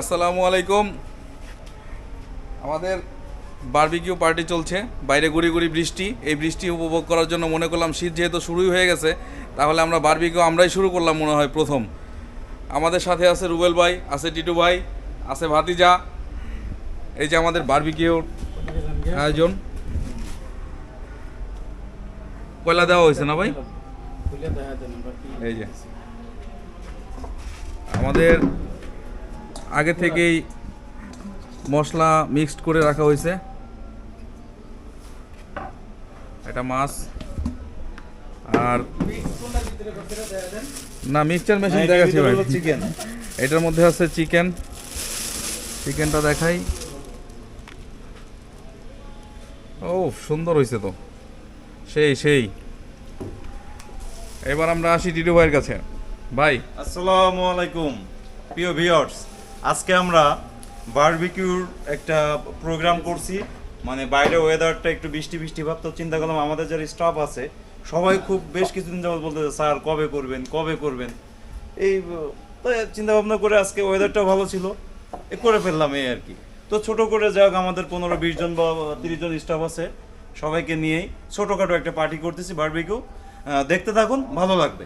আসসালামু আলাইকুম। আমাদের বারবিকিউ পার্টি চলছে। বাইরে গুড়ি গুড়ি বৃষ্টি। এই বৃষ্টি উপভোগ করার জন্য মনে করলাম শীত যেহেতু শুরুই হয়ে গেছে তাহলে আমরা বার্বিকিউ আমরাই শুরু করলাম মনে হয় প্রথম। আমাদের সাথে আছে রুবেল ভাই আছে টিটু ভাই আছে ভাতিজা। এই যে আমাদের বারবিকিউর আয়োজন। কয়লা দেওয়া হয়েছে না ভাই? এই যে। আমাদের আগে থেকেই মশলা মিক্সড করে রাখা হয়েছে। এটা মাছ। আর না মিক্সচার মেশিন দেখাচ্ছি ভাই। চিকেন। এটার মধ্যে আছে চিকেন। চিকেনটা দেখাই। ও সুন্দর হয়েছে তো। সেই সেই। এবার আমরা আসি টিটু ভাইয়ের কাছে। ভাই। আসসালামু আলাইকুম প্রিয় ভিউয়ার্স আজকে আমরা বারবিকিউর একটা প্রোগ্রাম করছি। মানে বাইরে ওয়েদারটা একটু বৃষ্টি বৃষ্টি ভাব তো চিন্তা করলাম আমাদের যারা স্টাফ আছে, সবাই খুব বেশ কিছুদিন যাবত বলতেছে, স্যার, কবে করবেন কবে করবেন? এই চিন্তা ভাবনা করে আজকে ওয়েদারটাও ভালো ছিল। এ করে ফেললাম এই আর কি। তো ছোট করে যাক, আমাদের পনেরো, বিশ জন বা তিরিশ জন স্টাফ আছে, সবাইকে নিয়েই ছোটোখাটো একটা পার্টি করতেছি বারবিকিউ দেখতে থাকুন, ভালো লাগবে।